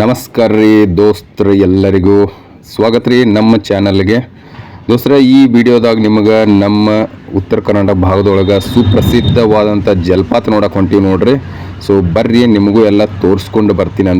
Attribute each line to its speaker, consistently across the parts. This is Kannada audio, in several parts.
Speaker 1: ನಮಸ್ಕಾರ ರೀ ದೋಸ್ತ್ರು ಎಲ್ಲರಿಗೂ. ಸ್ವಾಗತ ರೀ ನಮ್ಮ ಚಾನಲ್ಗೆ. ದೋಸ್ತ್ರ, ಈ ವಿಡಿಯೋದಾಗ ನಿಮಗೆ ನಮ್ಮ ಉತ್ತರ ಕನ್ನಡ ಭಾಗದೊಳಗೆ ಸುಪ್ರಸಿದ್ಧವಾದಂಥ ಜಲಪಾತ ನೋಡಕ್ಕೆ ಹೊಂಟೀವಿ ನೋಡ್ರಿ. ಸೊ ಬರ್ರಿ, ನಿಮಗೂ ಎಲ್ಲ ತೋರಿಸ್ಕೊಂಡು ಬರ್ತೀನಿ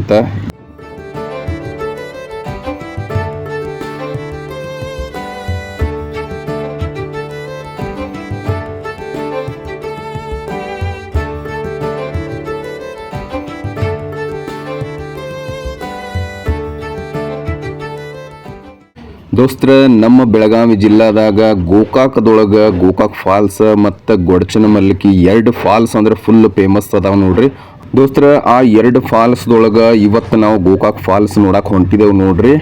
Speaker 1: ದೋಸ್ತ್ರ, ನಮ್ಮ ಬೆಳಗಾವಿ ಜಿಲ್ಲಾದಾಗ ಗೋಕಾಕದೊಳಗೆ ಗೋಕಾಕ್ ಫಾಲ್ಸ್ ಮತ್ತು ಗೊಡಚನ ಮಲ್ಲಿಕಿ ಎರಡು ಫಾಲ್ಸ್ ಅಂದ್ರೆ ಫುಲ್ ಫೇಮಸ್ ಅದಾವ ನೋಡ್ರಿ. ದೋಸ್ತ್ರ, ಆ ಎರಡು ಫಾಲ್ಸ್ದೊಳಗೆ ಇವತ್ತು ನಾವು ಗೋಕಾಕ್ ಫಾಲ್ಸ್ ನೋಡಕ್ಕೆ ಹೊಂಟಿದ್ದೇವೆ ನೋಡ್ರಿ.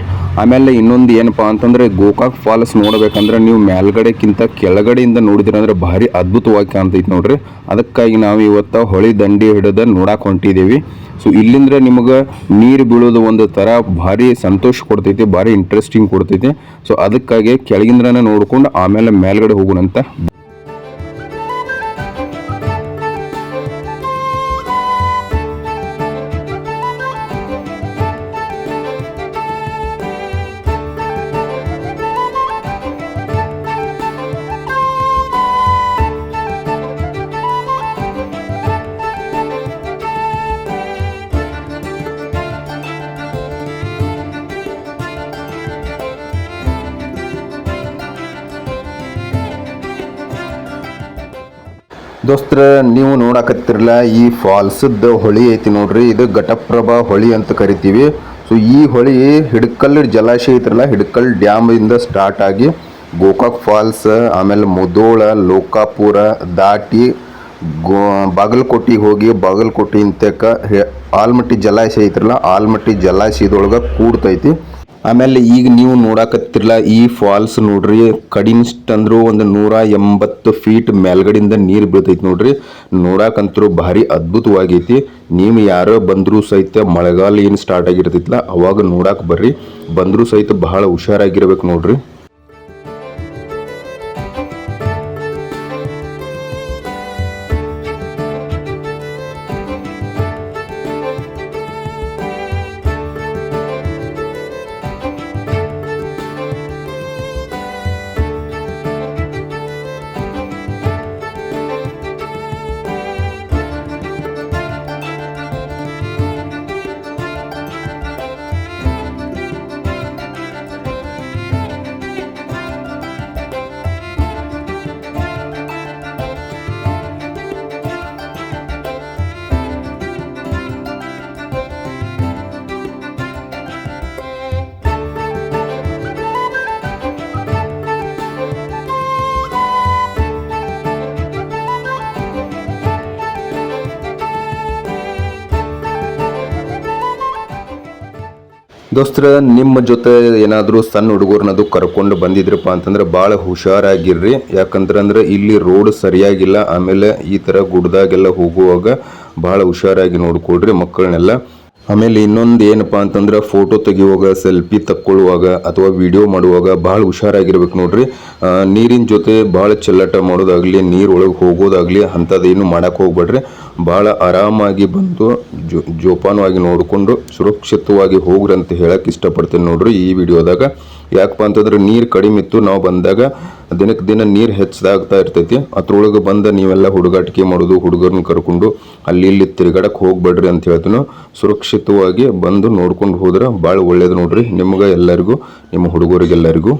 Speaker 1: ಆಮೇಲೆ ಇನ್ನೊಂದು ಏನಪ್ಪಾ ಅಂತಂದರೆ ಗೋಕಾಕ್ ಫಾಲ್ಸ್ ನೋಡಬೇಕಂದ್ರೆ ನೀವು ಮೇಲ್ಗಡೆಕ್ಕಿಂತ ಕೆಳಗಡೆಯಿಂದ ನೋಡಿದ್ರಂದ್ರೆ ಭಾರಿ ಅದ್ಭುತವಾಗಿ ಕಾಣ್ತೈತೆ ನೋಡ್ರಿ. ಅದಕ್ಕಾಗಿ ನಾವು ಇವತ್ತು ಹೊಳಿ ದಂಡಿ ಹಿಡಿದು ನೋಡಕ್ಕೆ ಹೊಂಟಿದ್ದೀವಿ ಸೊ ಇಲ್ಲಿಂದ್ರೆ ನಿಮಗೆ ನೀರು ಬೀಳೋದು ಒಂದು ಥರ ಭಾರಿ ಸಂತೋಷ ಕೊಡ್ತೈತಿ, ಭಾರಿ ಇಂಟ್ರೆಸ್ಟಿಂಗ್ ಕೊಡ್ತೈತಿ. ಸೊ ಅದಕ್ಕಾಗಿ ಕೆಳಗಿಂದ್ರನೇ ನೋಡ್ಕೊಂಡು ಆಮೇಲೆ ಮೇಲ್ಗಡೆ ಹೋಗೋಣಂತ ದೋಸ್ತ್ರ, ನೀವು ನೋಡಕತ್ತಿರಲ್ಲ, ಈ ಫಾಲ್ಸದ ಹೊಳಿ ಐತಿ ನೋಡ್ರಿ, ಇದು ಘಟಪ್ರಭಾ ಹೊಳಿ ಅಂತ ಕರಿತೀವಿ. ಸೊ ಈ ಹೊಳಿ ಹಿಡ್ಕಲ್ ಜಲಾಶಯ ಐತ್ರಲ್ಲ, ಹಿಡ್ಕಲ್ ಡ್ಯಾಮ್ ಇಂದ ಸ್ಟಾರ್ಟ್ ಆಗಿ ಗೋಕಾಕ್ ಫಾಲ್ಸ್, ಆಮೇಲೆ ಮುದೋಳ, ಲೋಕಾಪುರ ದಾಟಿ ಗೋ ಬಾಗಲಕೋಟಿ ಹೋಗಿ ಬಾಗಲಕೋಟೆ ಇಂತಕ ಆಲ್ಮಟ್ಟಿ ಜಲಾಶಯ ಐತ್ರಲ್ಲ, ಆಲ್ಮಟ್ಟಿ ಜಲಾಶಯದೊಳಗೆ ಕೂಡ್ತೈತಿ. ಆಮೇಲೆ ಈಗ ನೀವು ನೋಡಕತ್ತಿರಲ್ಲ ಈ ಫಾಲ್ಸ್ ನೋಡ್ರಿ ಕಡಿಮಿಸ್ಟ್ ಅಂದ್ರು ಒಂದು ನೂರ ಎಂಬತ್ತು ಫೀಟ್ ಮೇಲ್ಗಡೆಯಿಂದ ನೀರು ಬೀಳ್ತೈತಿ ನೋಡ್ರಿ. ನೋಡಕಂತರೂ ಭಾರಿ ಅದ್ಭುತವಾಗೈತಿ. ನೀವು ಯಾರೋ ಬಂದರೂ ಸಹಿತ ಮಳೆಗಾಲ ಏನು ಸ್ಟಾರ್ಟ್ ಆಗಿರ್ತೈತಿಲ್ಲ ಅವಾಗ ನೋಡಕ್ ಬರ್ರಿ. ಬಂದರೂ ಸಹಿತ ಬಹಳ ಹುಷಾರಾಗಿರ್ಬೇಕು ನೋಡ್ರಿ. ದೋಸ್ತರ, ನಿಮ್ಮ ಜೊತೆ ಏನಾದರೂ ಸಣ್ಣ ಹುಡುಗರನ್ನದು ಕರ್ಕೊಂಡು ಬಂದಿದ್ರಪ್ಪ ಅಂತಂದ್ರೆ ಭಾಳ ಹುಷಾರಾಗಿರ್ರಿ. ಯಾಕಂದ್ರೆ ಇಲ್ಲಿ ರೋಡ್ ಸರಿಯಾಗಿಲ್ಲ. ಆಮೇಲೆ ಈ ಥರ ಗುಡ್ದಾಗೆಲ್ಲ ಹೋಗುವಾಗ ಭಾಳ ಹುಷಾರಾಗಿ ನೋಡ್ಕೊಳ್ರಿ ಮಕ್ಕಳನ್ನೆಲ್ಲ ಆಮೇಲೆ ಇನ್ನೊಂದು ಏನಪ್ಪ ಅಂತಂದ್ರೆ ಫೋಟೋ ತೆಗೆಯುವಾಗ ಸೆಲ್ಫಿ ತಕ್ಕೊಳ್ಳುವಾಗ ಅಥವಾ ವಿಡಿಯೋ ಮಾಡುವಾಗ ಭಾಳ ಹುಷಾರಾಗಿರ್ಬೇಕು ನೋಡ್ರಿ. ನೀರಿನ ಜೊತೆ ಭಾಳ ಚೆಲ್ಲಾಟ ಮಾಡೋದಾಗ್ಲಿ ನೀರೊಳಗೆ ಹೋಗೋದಾಗಲಿ ಅಂಥದ್ದೇನು ಮಾಡೋಕೆ ಹೋಗ್ಬೇಡ್ರಿ. ಭಾಳ ಆರಾಮಾಗಿ ಬಂದು ಜೋಪಾನವಾಗಿ ನೋಡಿಕೊಂಡು ಸುರಕ್ಷಿತವಾಗಿ ಹೋಗ್ರಿ ಅಂತ ಹೇಳಕ್ ಇಷ್ಟಪಡ್ತೀನಿ ನೋಡ್ರಿ ಈ ವಿಡಿಯೋದಾಗ. ಯಾಕಪ್ಪ ಅಂತಂದ್ರೆ ನೀರು ಕಡಿಮೆ ಇತ್ತು, ನಾವು ಬಂದಾಗ ದಿನಕ್ಕೆ ದಿನ ನೀರು ಹೆಚ್ಚದಾಗ್ತಾ ಇರ್ತೈತಿ. ಅದ್ರೊಳಗೆ ಬಂದು ನೀವೆಲ್ಲ ಹುಡುಗಾಟಿಕೆ ಮಾಡೋದು ಹುಡುಗರನ್ನ ಕರ್ಕೊಂಡು ಅಲ್ಲಿ ಇಲ್ಲಿ ತಿರುಗಾಡಕ್ಕೆ ಹೋಗ್ಬೇಡ್ರಿ ಅಂತ ಹೇಳ್ತೀನಿ. ಸುರಕ್ಷಿತವಾಗಿ ಬಂದು ನೋಡ್ಕೊಂಡು ಹೋದ್ರೆ ಭಾಳ ಒಳ್ಳೇದು ನೋಡ್ರಿ. ನಿಮ್ಗೆ ಎಲ್ಲರಿಗೂ, ನಿಮ್ಮ ಹುಡುಗರಿಗೆಲ್ಲರಿಗೂ.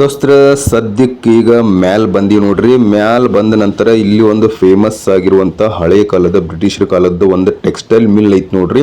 Speaker 1: ದೋಸ್ತ್ರ ಸದ್ಯಕ್ಕೆ ಈಗ ಮ್ಯಾಲ್ ಬಂದಿ ನೋಡ್ರಿ. ಮ್ಯಾಲ್ ಬಂದ ನಂತರ ಇಲ್ಲಿ ಒಂದು ಫೇಮಸ್ ಆಗಿರುವಂತ ಹಳೆ ಕಾಲದ ಬ್ರಿಟಿಷರ ಕಾಲದ ಒಂದು ಟೆಕ್ಸ್ಟೈಲ್ ಮಿಲ್ ಐತಿ ನೋಡ್ರಿ.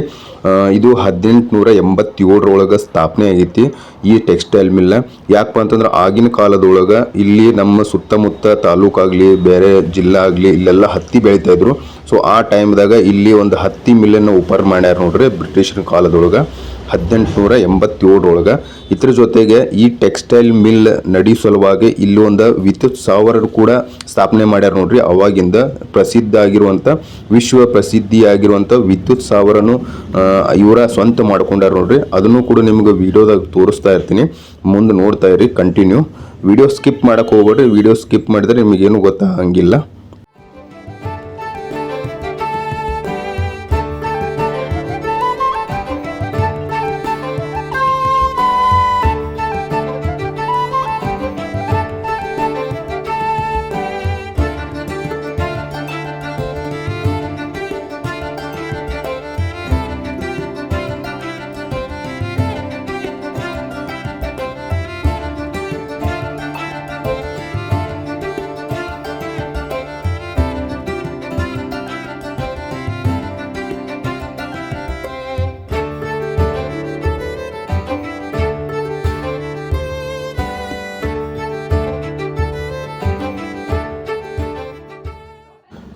Speaker 1: ಇದು ಹದಿನೆಂಟುನೂರ ಎಂಬತ್ತೇಳರೊಳಗೆ ಸ್ಥಾಪನೆ ಆಗೈತಿ ಈ ಟೆಕ್ಸ್ಟೈಲ್ ಮಿಲ್ ಯಾಕಪ್ಪ ಅಂತಂದ್ರೆ ಆಗಿನ ಕಾಲದೊಳಗೆ ಇಲ್ಲಿ ನಮ್ಮ ಸುತ್ತಮುತ್ತ ತಾಲೂಕಾಗಲಿ ಬೇರೆ ಜಿಲ್ಲಾ ಆಗಲಿ, ಇಲ್ಲೆಲ್ಲ ಹತ್ತಿ ಬೆಳೀತಾ ಇದ್ರು. ಸೊ ಆ ಟೈಮ್ದಾಗ ಇಲ್ಲಿ ಒಂದು ಹತ್ತಿ ಮಿಲ್ಲನ್ನು ಓಪನ್ ಮಾಡ್ಯಾರ ನೋಡ್ರಿ ಬ್ರಿಟಿಷರ ಕಾಲದೊಳಗೆ. ಹದಿನೆಂಟುನೂರ ಎಂಬತ್ತೇಳರೊಳಗೆ ಇದ್ರ ಜೊತೆಗೆ ಈ ಟೆಕ್ಸ್ಟೈಲ್ ಮಿಲ್ ನಡಿ ಸಲುವಾಗಿ ಇಲ್ಲಿ ಒಂದು ವಿದ್ಯುತ್ ಸಾವರ ಕೂಡ ಸ್ಥಾಪನೆ ಮಾಡ್ಯಾರ ನೋಡ್ರಿ. ಅವಾಗಿಂದ ಪ್ರಸಿದ್ಧ ಆಗಿರುವಂಥ ವಿಶ್ವ ಪ್ರಸಿದ್ಧಿಯಾಗಿರುವಂಥ ವಿದ್ಯುತ್ ಸಾವರನು ಇವರ ಸ್ವಂತ ಮಾಡ್ಕೊಂಡಾರ ನೋಡ್ರಿ. ಅದನ್ನು ಕೂಡ ನಿಮ್ಗೆ ವಿಡಿಯೋದಾಗ ತೋರಿಸ್ತಾ ಇರ್ತೀನಿ. ಮುಂದೆ ನೋಡ್ತಾ ಇರಿ ಕಂಟಿನ್ಯೂ ವಿಡಿಯೋ ಸ್ಕಿಪ್ ಮಾಡೋಕ್ಕೆ ಹೋಗ್ಬೇಡ್ರಿ. ವಿಡಿಯೋ ಸ್ಕಿಪ್ ಮಾಡಿದ್ರೆ ನಿಮಗೇನು ಗೊತ್ತಾಗಂಗಿಲ್ಲ.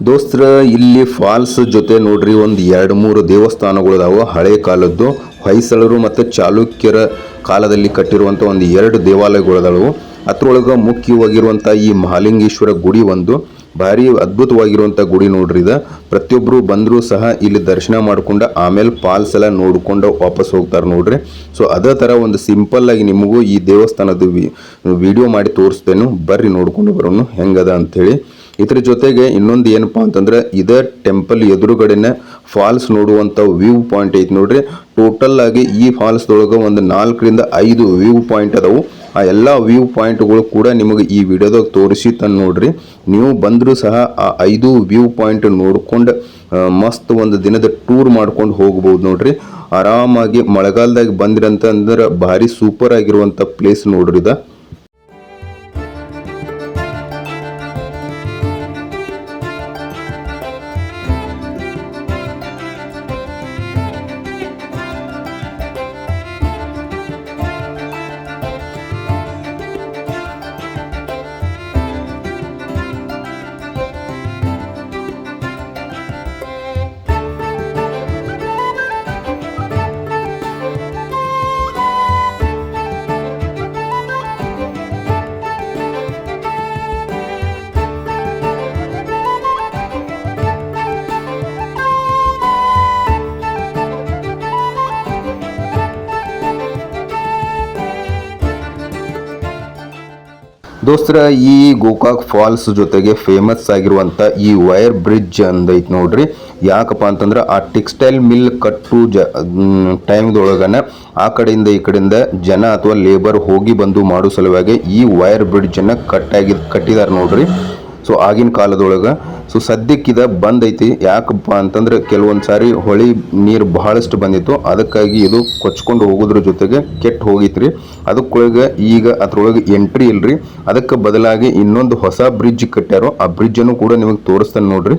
Speaker 1: ದೋಸ್ತರ, ಇಲ್ಲಿ ಫಾಲ್ಸ್ ಜೊತೆ ನೋಡ್ರಿ, ಒಂದು ಎರಡು ಮೂರು ದೇವಸ್ಥಾನಗಳು ಅದಾವ ಹಳೆ ಕಾಲದ್ದು ಹೊಯ್ಸಳರು ಮತ್ತು ಚಾಲುಕ್ಯರ ಕಾಲದಲ್ಲಿ ಕಟ್ಟಿರುವಂಥ ಒಂದು ಎರಡು ದೇವಾಲಯಗಳು ಅದಾವು ಅದ್ರೊಳಗೆ ಮುಖ್ಯವಾಗಿರುವಂಥ ಈ ಮಹಾಲಿಂಗೇಶ್ವರ ಗುಡಿ ಒಂದು, ಭಾರಿ ಅದ್ಭುತವಾಗಿರುವಂಥ ಗುಡಿ ನೋಡ್ರಿ ಇದು. ಪ್ರತಿಯೊಬ್ಬರು ಬಂದರೂ ಸಹ ಇಲ್ಲಿ ದರ್ಶನ ಮಾಡಿಕೊಂಡು, ಆಮೇಲೆ ಫಾಲ್ಸ್ ಎಲ್ಲ ನೋಡ್ಕೊಂಡು ವಾಪಸ್ ಹೋಗ್ತಾರೆ ನೋಡ್ರಿ. ಸೊ ಅದೇ ಥರ ಒಂದು ಸಿಂಪಲ್ ಆಗಿ ನಿಮಗೂ ಈ ದೇವಸ್ಥಾನದ ವಿಡಿಯೋ ಮಾಡಿ ತೋರಿಸ್ತೇನೆ. ಬರ್ರಿ ನೋಡ್ಕೊಂಡು ಬರೋನು ಹೆಂಗದ ಅಂಥೇಳಿ ಇದ್ರ ಜೊತೆಗೆ ಇನ್ನೊಂದು ಏನಪ್ಪಾ ಅಂತಂದ್ರೆ ಇದೇ ಟೆಂಪಲ್ ಎದುರುಗಡೆನೆ ಫಾಲ್ಸ್ ನೋಡುವಂಥ ವ್ಯೂ ಪಾಯಿಂಟ್ ಐತಿ ನೋಡ್ರಿ. ಟೋಟಲ್ ಆಗಿ ಈ ಫಾಲ್ಸ್ ದೊಳಗೆ ಒಂದು ನಾಲ್ಕರಿಂದ ಐದು ವ್ಯೂ ಪಾಯಿಂಟ್ ಅದಾವು. ಆ ಎಲ್ಲ ವ್ಯೂ ಪಾಯಿಂಟ್ಗಳು ಕೂಡ ನಿಮಗೆ ಈ ವಿಡಿಯೋದಾಗ ತೋರಿಸಿ ತಂದು ನೋಡ್ರಿ. ನೀವು ಬಂದರೂ ಸಹ ಆ ಐದು ವ್ಯೂ ಪಾಯಿಂಟ್ ನೋಡ್ಕೊಂಡು ಮಸ್ತ್ ಒಂದು ದಿನದ ಟೂರ್ ಮಾಡ್ಕೊಂಡು ಹೋಗ್ಬೋದು ನೋಡ್ರಿ. ಆರಾಮಾಗಿ ಮಳೆಗಾಲದಾಗ ಬಂದ್ರಿ ಅಂತಂದ್ರೆ ಭಾರಿ ಸೂಪರ್ ಆಗಿರುವಂಥ ಪ್ಲೇಸ್ ನೋಡ್ರಿ ಇದ. ದೋಸ್ತರ, ಈ ಗೋಕಾಕ್ ಫಾಲ್ಸ್ ಜೊತೆಗೆ ಫೇಮಸ್ ಆಗಿರುವಂತ ಈ ವೈರ್ ಬ್ರಿಡ್ಜ್ ಅಂದೈತಿ ನೋಡ್ರಿ. ಯಾಕಪ್ಪ ಅಂತಂದ್ರೆ ಆ ಟೆಕ್ಸ್ಟೈಲ್ ಮಿಲ್ ಕಟ್ಟು ಜ ಟೈಮ್ದೊಳಗನ ಆ ಕಡೆಯಿಂದ ಈ ಕಡೆಯಿಂದ ಜನ ಅಥವಾ ಲೇಬರ್ ಹೋಗಿ ಬಂದು ಮಾಡೋ ಸಲುವಾಗಿ ಈ ವೈರ್ ಬ್ರಿಡ್ಜ್ ಅನ್ನ ಕಟ್ಟಾಗಿ, ಕಟ್ಟಿದಾರೆ ನೋಡ್ರಿ. ಸೊ ಆಗಿನ ಕಾಲದೊಳಗೆ ಸೊ ಸದ್ಯಕ್ಕಿದ ಬಂದೈತಿ ಯಾಕಪ್ಪ ಅಂತಂದ್ರೆ ಕೆಲವೊಂದು ಸಾರಿ ಹೊಳಿ ನೀರು ಬಹಳಷ್ಟು ಬಂದಿತ್ತು. ಅದಕ್ಕಾಗಿ ಇದು ಕೊಚ್ಕೊಂಡು ಹೋಗೋದ್ರ ಜೊತೆಗೆ ಕೆಟ್ಟ ಹೋಗಿತ್ರಿ. ಅದಕ್ಕೊಳಗೆ ಈಗ ಅದ್ರೊಳಗೆ ಎಂಟ್ರಿ ಇಲ್ರಿ. ಅದಕ್ಕೆ ಬದಲಾಗಿ ಇನ್ನೊಂದು ಹೊಸ ಬ್ರಿಡ್ಜ್ ಕಟ್ಟ್ಯಾರೋ ಆ ಬ್ರಿಡ್ಜ್ ಅನ್ನು ಕೂಡ ನಿಮಗೆ ತೋರಿಸ್ತಾನೆ ನೋಡ್ರಿ.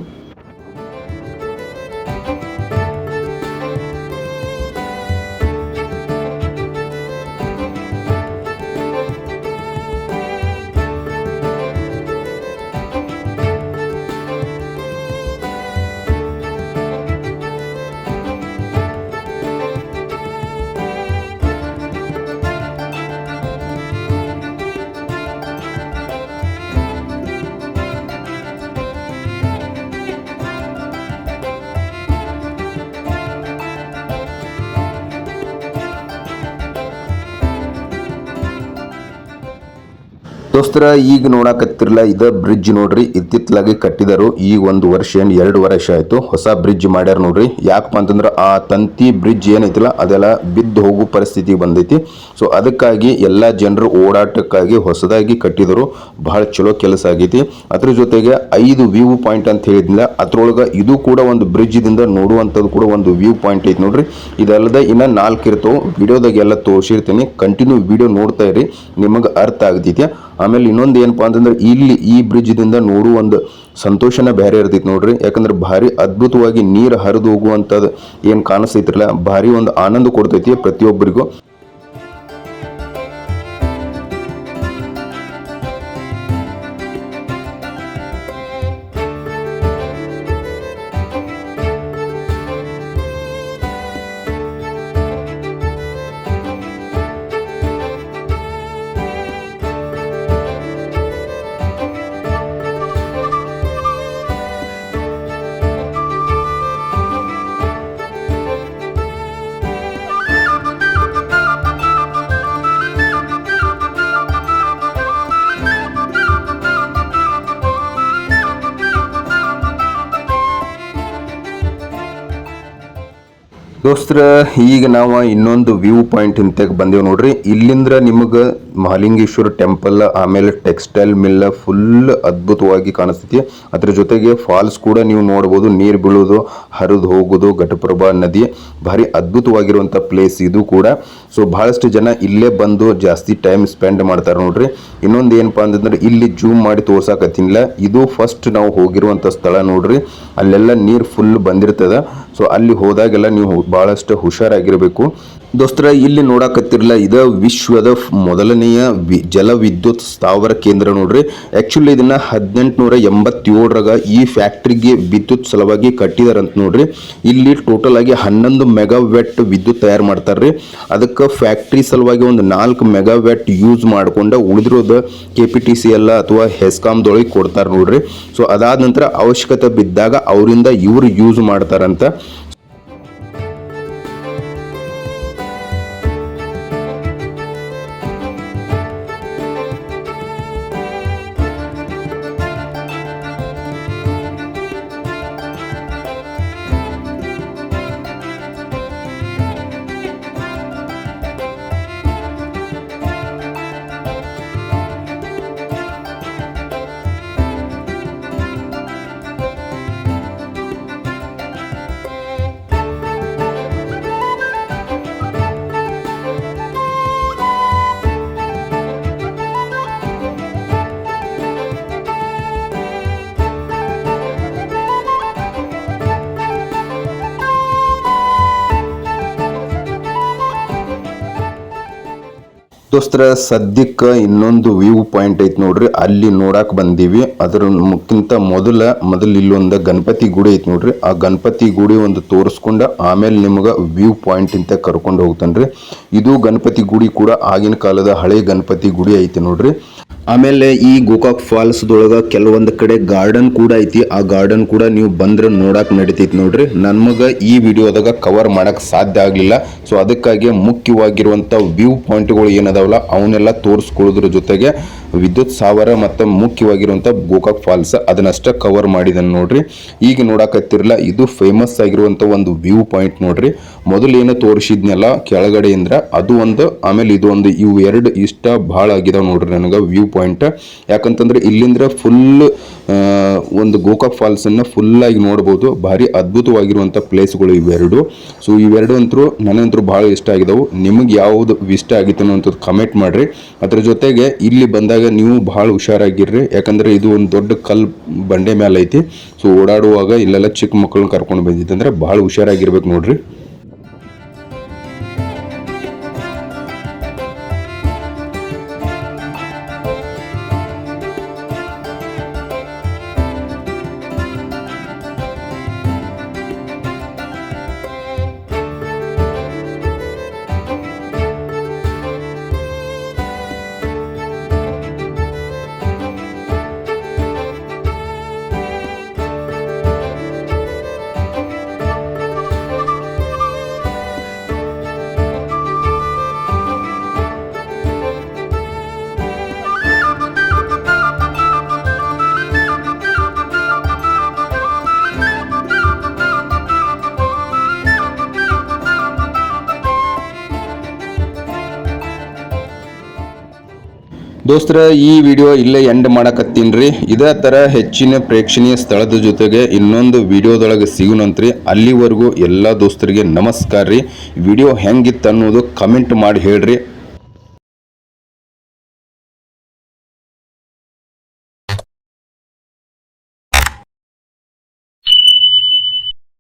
Speaker 1: ದೋಸ್ತರ ಈಗ ನೋಡಕತ್ತಿರಲ್ಲ ಇದ ಬ್ರಿಡ್ಜ್ ನೋಡ್ರಿ ಇತ್ತಿತ್ತಲಾಗಿ ಕಟ್ಟಿದರು. ಈ ಒಂದು ವರ್ಷ ಏನು ಎರಡು ವರ್ಷ ಆಯ್ತು. ಹೊಸ ಬ್ರಿಡ್ಜ್ ಮಾಡ್ಯಾರ ನೋಡ್ರಿ. ಯಾಕಪ್ಪ ಅಂತಂದ್ರೆ ಆ ತಂತಿ ಬ್ರಿಡ್ಜ್ ಏನೈತಿಲ್ಲ, ಅದೆಲ್ಲ ಬಿದ್ದು ಹೋಗೋ ಪರಿಸ್ಥಿತಿ ಬಂದೈತಿ. ಸೊ ಅದಕ್ಕಾಗಿ ಎಲ್ಲ ಜನರು ಓಡಾಟಕ್ಕಾಗಿ ಹೊಸದಾಗಿ ಕಟ್ಟಿದರು. ಬಹಳ ಚಲೋ ಕೆಲಸ ಆಗೈತಿ. ಅದ್ರ ಜೊತೆಗೆ ಐದು ವ್ಯೂ ಪಾಯಿಂಟ್ ಅಂತ ಹೇಳಿದ್ನಿಲ್ಲ, ಅದ್ರೊಳಗೆ ಇದು ಕೂಡ ಒಂದು ಬ್ರಿಡ್ಜ್ ದಿಂದ ನೋಡುವಂಥದ್ದು ಕೂಡ ಒಂದು ವ್ಯೂ ಪಾಯಿಂಟ್ ಐತಿ ನೋಡ್ರಿ. ಇದಲ್ಲದೆ ಇನ್ನ ನಾಲ್ಕು ಇರ್ತಾವೆ. ವಿಡಿಯೋದಾಗ ಎಲ್ಲ ತೋರಿಸಿರ್ತೀನಿ. ಕಂಟಿನ್ಯೂ ವಿಡಿಯೋ ನೋಡ್ತಾ ಇರಿ. ನಿಮಗೆ ಅರ್ಥ ಆಗ್ತೈತಿ. ಆಮೇಲೆ ಇನ್ನೊಂದು ಏನಪ್ಪಾ ಅಂತಂದ್ರೆ, ಇಲ್ಲಿ ಈ ಬ್ರಿಡ್ಜ್ದಿಂದ ನೋಡುವ ಒಂದು ಸಂತೋಷನ ಬೇರೆ ಇರ್ತೈತಿ ನೋಡ್ರಿ. ಯಾಕಂದ್ರೆ ಭಾರಿ ಅದ್ಭುತವಾಗಿ ನೀರು ಹರಿದು ಹೋಗುವಂಥದ್ದು ಏನು ಕಾಣಿಸ್ತೈತಿರಲ್ಲ, ಭಾರಿ ಒಂದು ಆನಂದ ಕೊಡ್ತೈತಿ ಪ್ರತಿಯೊಬ್ಬರಿಗೂ. ದೋಸ್ತ್ರ, ಈಗ ನಾವು ಇನ್ನೊಂದು ವ್ಯೂ ಪಾಯಿಂಟ್ ಇಂತಾಗ ಬಂದೇವು ನೋಡ್ರಿ. ಇಲ್ಲಿಂದ್ರ ನಿಮಗೆ ಮಹಾಲಿಂಗೇಶ್ವರ ಟೆಂಪಲ್ ಆಮೇಲೆ ಟೆಕ್ಸ್ಟೈಲ್ ಮಿಲ್ ಫುಲ್ ಅದ್ಭುತವಾಗಿ ಕಾಣಿಸ್ತೈತಿ. ಅದ್ರ ಜೊತೆಗೆ ಫಾಲ್ಸ್ ಕೂಡ ನೀವು ನೋಡ್ಬೋದು. ನೀರು ಬೀಳೋದು, ಹರಿದು ಹೋಗೋದು, ಘಟಪ್ರಭಾ ನದಿ, ಭಾರಿ ಅದ್ಭುತವಾಗಿರುವಂಥ ಪ್ಲೇಸ್ ಇದು ಕೂಡ. ಸೊ ಬಹಳಷ್ಟು ಜನ ಇಲ್ಲೇ ಬಂದು ಜಾಸ್ತಿ ಟೈಮ್ ಸ್ಪೆಂಡ್ ಮಾಡ್ತಾರೆ ನೋಡ್ರಿ. ಇನ್ನೊಂದು ಏನಪ್ಪಾ ಅಂತಂದ್ರೆ, ಇಲ್ಲಿ ಜೂಮ್ ಮಾಡಿ ತೋರ್ಸಾಕತ್ತಿನಿಲ್ಲ ಇದು ಫಸ್ಟ್ ನಾವು ಹೋಗಿರುವಂಥ ಸ್ಥಳ ನೋಡ್ರಿ. ಅಲ್ಲೆಲ್ಲ ನೀರು ಫುಲ್ ಬಂದಿರ್ತದ. ಸೊ ಅಲ್ಲಿ ಹೋದಾಗೆಲ್ಲ ನೀವು ಬಹಳಷ್ಟು ಹುಷಾರಾಗಿರಬೇಕು. ದೋಸ್ತರ, ಇಲ್ಲಿ ನೋಡಕತ್ತಿರಲ್ಲ ಇದು ವಿಶ್ವದ ಮೊದಲನೆಯ ವಿ ಜಲ ವಿದ್ಯುತ್ ಸ್ಥಾವರ ಕೇಂದ್ರ ನೋಡ್ರಿ. ಆ್ಯಕ್ಚುಲಿ ಇದನ್ನ ಹದಿನೆಂಟುನೂರ ಎಂಬತ್ತೇಳರಾಗ ಈ ಫ್ಯಾಕ್ಟ್ರಿಗೆ ವಿದ್ಯುತ್ ಸಲುವಾಗಿ ಕಟ್ಟಿದಾರಂತ ನೋಡ್ರಿ. ಇಲ್ಲಿ ಟೋಟಲ್ ಆಗಿ ಹನ್ನೊಂದು ಮೆಗಾವ್ಯಾಟ್ ವಿದ್ಯುತ್ ತಯಾರು ಮಾಡ್ತಾರ್ರಿ. ಅದಕ್ಕೆ ಫ್ಯಾಕ್ಟ್ರಿ ಸಲುವಾಗಿ ಒಂದು ನಾಲ್ಕು ಮೆಗಾವ್ಯಾಟ್ ಯೂಸ್ ಮಾಡ್ಕೊಂಡು ಉಳಿದಿರೋದು ಕೆ ಪಿ ಟಿ ಸಿ ಎಲ್ಲ ಅಥವಾ ಹೆಸ್ಕಾಮ್ದೊಳಗೆ ಕೊಡ್ತಾರೆ ನೋಡ್ರಿ. ಸೊ ಅದಾದ ನಂತರ ಅವಶ್ಯಕತೆ ಬಿದ್ದಾಗ ಅವರಿಂದ ಇವರು ಯೂಸ್ ಮಾಡ್ತಾರಂತ. ದೋಸ್ತರ ಸದ್ಯಕ್ಕೆ ಇನ್ನೊಂದು ವ್ಯೂ ಪಾಯಿಂಟ್ ಐತಿ ನೋಡ್ರಿ. ಅಲ್ಲಿ ನೋಡಕ್ ಬಂದೀವಿ. ಅದರ ಮುಕ್ಕಿಂತ ಮೊದಲ, ಮೊದಲು ಇಲ್ಲೊಂದು ಗಣಪತಿ ಗುಡಿ ಐತಿ ನೋಡ್ರಿ. ಆ ಗಣಪತಿ ಗುಡಿ ಒಂದು ತೋರಿಸ್ಕೊಂಡು ಆಮೇಲೆ ನಿಮ್ಗೆ ವ್ಯೂ ಪಾಯಿಂಟ್ ಅಂತ ಕರ್ಕೊಂಡು ಹೋಗ್ತಾನ್ರಿ. ಇದು ಗಣಪತಿ ಗುಡಿ ಕೂಡ ಆಗಿನ ಕಾಲದ ಹಳೆ ಗಣಪತಿ ಗುಡಿ ಐತಿ ನೋಡ್ರಿ. ಆಮೇಲೆ ಈ ಗೋಕಾಕ್ ಫಾಲ್ಸ್ದೊಳಗ ಕೆಲವೊಂದು ಕಡೆ ಗಾರ್ಡನ್ ಕೂಡ ಐತಿ. ಆ ಗಾರ್ಡನ್ ಕೂಡ ನೀವು ಬಂದ್ರೆ ನೋಡಕ್ ನಡಿತೈತಿ ನೋಡ್ರಿ. ನನ್ಮಗ ಈ ವಿಡಿಯೋದಾಗ ಕವರ್ ಮಾಡಕ್ ಸಾಧ್ಯ ಆಗ್ಲಿಲ್ಲ. ಸೊ ಅದಕ್ಕಾಗಿ ಮುಖ್ಯವಾಗಿರುವಂತ ವ್ಯೂ ಪಾಯಿಂಟ್ಗಳು ಏನದಾವಲ್ಲ, ಅವನ್ನೆಲ್ಲ ತೋರಿಸ್ಕೊಳ್ಳೋದ್ರ ಜೊತೆಗೆ ವಿದ್ಯುತ್ ಸಾವರ ಮತ್ತು ಮುಖ್ಯವಾಗಿರುವಂತ ಗೋಕಾಕ್ ಫಾಲ್ಸ್ ಅದನ್ನಷ್ಟ ಕವರ್ ಮಾಡಿದನ್ ನೋಡ್ರಿ. ಈಗ ನೋಡಕತ್ತಿರಲ್ಲ, ಇದು ಫೇಮಸ್ ಆಗಿರುವಂತ ಒಂದು ವ್ಯೂ ಪಾಯಿಂಟ್ ನೋಡ್ರಿ. ಮೊದಲು ಏನು ತೋರಿಸಿದ್ನೆಲ್ಲ ಕೆಳಗಡೆಯಿಂದ, ಅದು ಒಂದು, ಆಮೇಲೆ ಇದು ಒಂದು, ಇವು ಎರಡು ಇಷ್ಟ ಭಾಳ ಆಗಿದಾವ ನೋಡ್ರಿ ನನಗೆ ವ್ಯೂ ಪಾಯಿಂಟ್ ಯಾಕಂತಂದ್ರೆ ಇಲ್ಲಿಂದ ಫುಲ್ ಒಂದು ಗೋಕಾಕ್ ಫಾಲ್ಸ್ ಅನ್ನ ಫುಲ್ ಆಗಿ ನೋಡ್ಬೋದು. ಭಾರಿ ಅದ್ಭುತವಾಗಿರುವಂತ ಪ್ಲೇಸ್ಗಳು ಇವೆರಡು. ಸೊ ಇವೆರಡು ಅಂತೂ ನನಗಂತೂ ಬಹಳ ಇಷ್ಟ ಆಗಿದಾವು. ನಿಮಗೆ ಯಾವುದು ಇಷ್ಟ ಆಗಿತ್ತು ಅನ್ನೋಂಥದ್ದು ಕಮೆಂಟ್ ಮಾಡ್ರಿ. ಅದ್ರ ಜೊತೆಗೆ ಇಲ್ಲಿ ಬಂದಾಗ ನೀವು ಬಹಳ ಹುಷಾರಾಗಿರ್ರಿ. ಯಾಕಂದ್ರೆ ಇದು ಒಂದು ದೊಡ್ಡ ಕಲ್ ಬಂಡೆ ಮೇಲೆ ಐತಿ. ಸೊ ಓಡಾಡುವಾಗ ಇಲ್ಲೆಲ್ಲ ಚಿಕ್ಕ ಮಕ್ಕಳನ್ನ ಕರ್ಕೊಂಡು ಬಂದಿತ್ತಂದ್ರೆ ಬಹಳ ಹುಷಾರಾಗಿರ್ಬೇಕು ನೋಡ್ರಿ. ದೋಸ್ತರ, ಈ ವಿಡಿಯೋ ಇಲ್ಲೇ ಎಂಡ್ ಮಾಡಕತ್ತೀನ್ರಿ ಇದೇ ಥರ ಹೆಚ್ಚಿನ ಪ್ರೇಕ್ಷಣೀಯ ಸ್ಥಳದ ಜೊತೆಗೆ ಇನ್ನೊಂದು ವಿಡಿಯೋದೊಳಗೆ ಸಿಗುನಂತ್ರಿ. ಅಲ್ಲಿವರೆಗೂ ಎಲ್ಲ ದೋಸ್ತರಿಗೆ ನಮಸ್ಕಾರ ರೀ. ವಿಡಿಯೋ ಹೆಂಗಿತ್ತು ಅನ್ನೋದು ಕಮೆಂಟ್ ಮಾಡಿ ಹೇಳ್ರಿ.